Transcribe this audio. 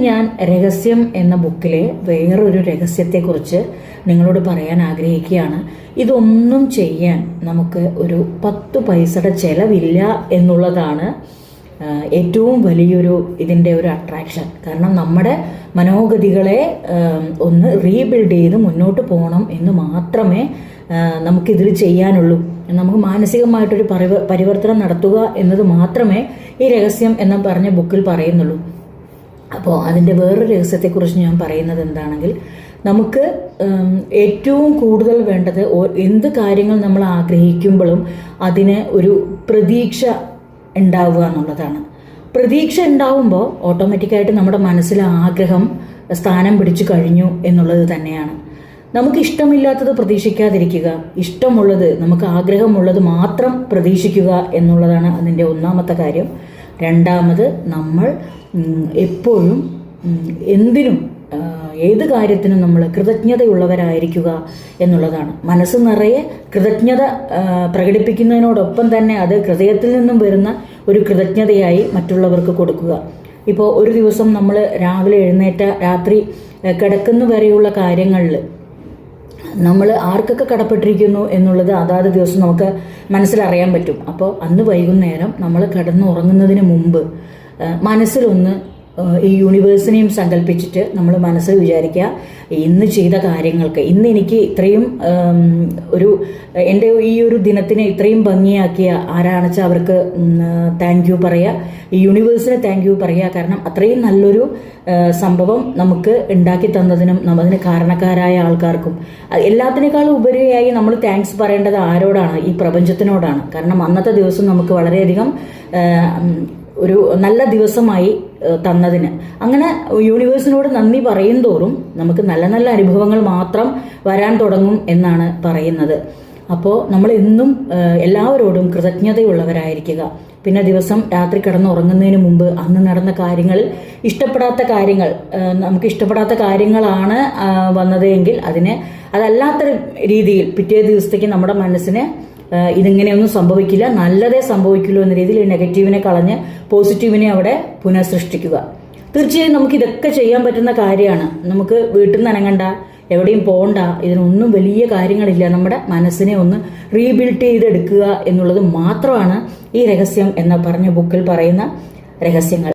ഞാൻ രഹസ്യം എന്ന ബുക്കിലെ വേറൊരു രഹസ്യത്തെക്കുറിച്ച് നിങ്ങളോട് പറയാൻ ആഗ്രഹിക്കുകയാണ്. ഇതൊന്നും ചെയ്യാൻ നമുക്ക് ഒരു പത്ത് പൈസയുടെ ചിലവില്ല എന്നുള്ളതാണ് ഏറ്റവും വലിയൊരു ഇതിന്റെ ഒരു അട്രാക്ഷൻ കാരണം നമ്മുടെ മനോഗതികളെ ഒന്ന് റീബിൽഡ് ചെയ്ത് മുന്നോട്ട് പോകണം എന്ന് മാത്രമേ നമുക്കിതിൽ ചെയ്യാനുള്ളൂ. നമുക്ക് മാനസികമായിട്ടൊരു പരിവ പരിവർത്തനം നടത്തുക എന്നത് മാത്രമേ ഈ രഹസ്യം എന്ന് പറഞ്ഞ ബുക്കിൽ പറയുന്നുള്ളൂ. അപ്പോൾ അതിന്റെ വേറൊരു രഹസ്യത്തെക്കുറിച്ച് ഞാൻ പറയുന്നത് എന്താണെങ്കിൽ നമുക്ക് ഏറ്റവും കൂടുതൽ വേണ്ടത് എന്ത് കാര്യങ്ങൾ നമ്മൾ ആഗ്രഹിക്കുമ്പോഴും അതിന് ഒരു പ്രതീക്ഷ ഉണ്ടാവുക എന്നുള്ളതാണ്. പ്രതീക്ഷ ഉണ്ടാവുമ്പോൾ ഓട്ടോമാറ്റിക്കായിട്ട് നമ്മുടെ മനസ്സിലെ ആഗ്രഹം സ്ഥാനം പിടിച്ചു കഴിഞ്ഞു എന്നുള്ളത് തന്നെയാണ്. നമുക്ക് ഇഷ്ടമില്ലാത്തത് പ്രതീക്ഷിക്കാതിരിക്കുക ഇഷ്ടമുള്ളത് നമുക്ക് ആഗ്രഹമുള്ളത് മാത്രം പ്രതീക്ഷിക്കുക എന്നുള്ളതാണ് അതിന്റെ ഒന്നാമത്തെ കാര്യം. രണ്ടാമത് നമ്മൾ എപ്പോഴും എന്തിനും ഏത് കാര്യത്തിനും നമ്മൾ കൃതജ്ഞതയുള്ളവരായിരിക്കുക എന്നുള്ളതാണ്. മനസ്സ് നിറയെ കൃതജ്ഞത പ്രകടിപ്പിക്കുന്നതിനോടൊപ്പം തന്നെ അത് ഹൃദയത്തിൽ നിന്നും വരുന്ന ഒരു കൃതജ്ഞതയായി മറ്റുള്ളവർക്ക് കൊടുക്കുക. ഇപ്പോൾ ഒരു ദിവസം നമ്മൾ രാവിലെ എഴുന്നേറ്റ രാത്രി കിടക്കുന്ന വരെയുള്ള കാര്യങ്ങളിൽ നമ്മൾ ആർക്കൊക്കെ കടപ്പെട്ടിരിക്കുന്നു എന്നുള്ളത് അതാത് ദിവസം നമുക്ക് മനസ്സിലറിയാൻ പറ്റും. അപ്പോൾ അന്ന് വൈകുന്നേരം നമ്മൾ കിടന്നുറങ്ങുന്നതിന് മുമ്പ് മനസ്സിലൊന്ന് ഈ യൂണിവേഴ്സിനെയും സങ്കല്പിച്ചിട്ട് നമ്മൾ മനസ്സിൽ വിചാരിക്കുക ഇന്ന് ചെയ്ത കാര്യങ്ങൾക്ക് ഇന്ന് എനിക്ക് ഇത്രയും ഒരു എന്റെ ഈ ഒരു ദിനത്തിനെ ഇത്രയും ഭംഗിയാക്കിയ ആരാണെന്ന് വെച്ചാൽ അവർക്ക് താങ്ക് യു പറയുക ഈ യൂണിവേഴ്സിന് താങ്ക് യു പറയുക കാരണം അത്രയും നല്ലൊരു സംഭവം നമുക്ക് ഉണ്ടാക്കി തന്നതിനും നമ്മതിന് കാരണക്കാരായ ആൾക്കാർക്കും എല്ലാത്തിനേക്കാളും ഉപരിയായി നമ്മൾ താങ്ക്സ് പറയേണ്ടത് ആരോടാണ്? ഈ പ്രപഞ്ചത്തിനോടാണ്. കാരണം അന്നത്തെ ദിവസം നമുക്ക് വളരെയധികം ഒരു നല്ല ദിവസമായി തന്നതിന്. അങ്ങനെ യൂണിവേഴ്സിനോട് നന്ദി പറയും തോറും നമുക്ക് നല്ല നല്ല അനുഭവങ്ങൾ മാത്രം വരാൻ തുടങ്ങും എന്നാണ് പറയുന്നത്. അപ്പോൾ നമ്മൾ എന്നും എല്ലാവരോടും കൃതജ്ഞതയുള്ളവരായിരിക്കുക. പിന്നെ ദിവസം രാത്രി കിടന്നുറങ്ങുന്നതിന് മുമ്പ് അന്ന് നടന്ന കാര്യങ്ങൾ ഇഷ്ടപ്പെടാത്ത കാര്യങ്ങൾ നമുക്ക് ഇഷ്ടപ്പെടാത്ത കാര്യങ്ങളാണ് വന്നതെങ്കിൽ അതിനെ അതല്ലാത്ത രീതിയിൽ പിറ്റേ ദിവസത്തേക്ക് നമ്മുടെ മനസ്സിനെ ഇതിങ്ങനെയൊന്നും സംഭവിക്കില്ല. നല്ലതേ സംഭവിക്കുള്ളൂ എന്ന രീതിയിൽ നെഗറ്റീവിനെ കളഞ്ഞ് പോസിറ്റീവിനെ അവിടെ പുനഃസൃഷ്ടിക്കുക. തീർച്ചയായും നമുക്ക് ഇതൊക്കെ ചെയ്യാൻ പറ്റുന്ന കാര്യമാണ്. നമുക്ക് വീട്ടിൽ നിന്ന് അനങ്ങണ്ട എവിടെയും പോകണ്ട ഇതിനൊന്നും വലിയ കാര്യങ്ങളില്ല. നമ്മുടെ മനസ്സിനെ ഒന്ന് റീബിൽഡ് ചെയ്തെടുക്കുക എന്നുള്ളത് മാത്രമാണ് ഈ രഹസ്യം എന്ന പറഞ്ഞ ബുക്കിൽ പറയുന്ന രഹസ്യങ്ങൾ.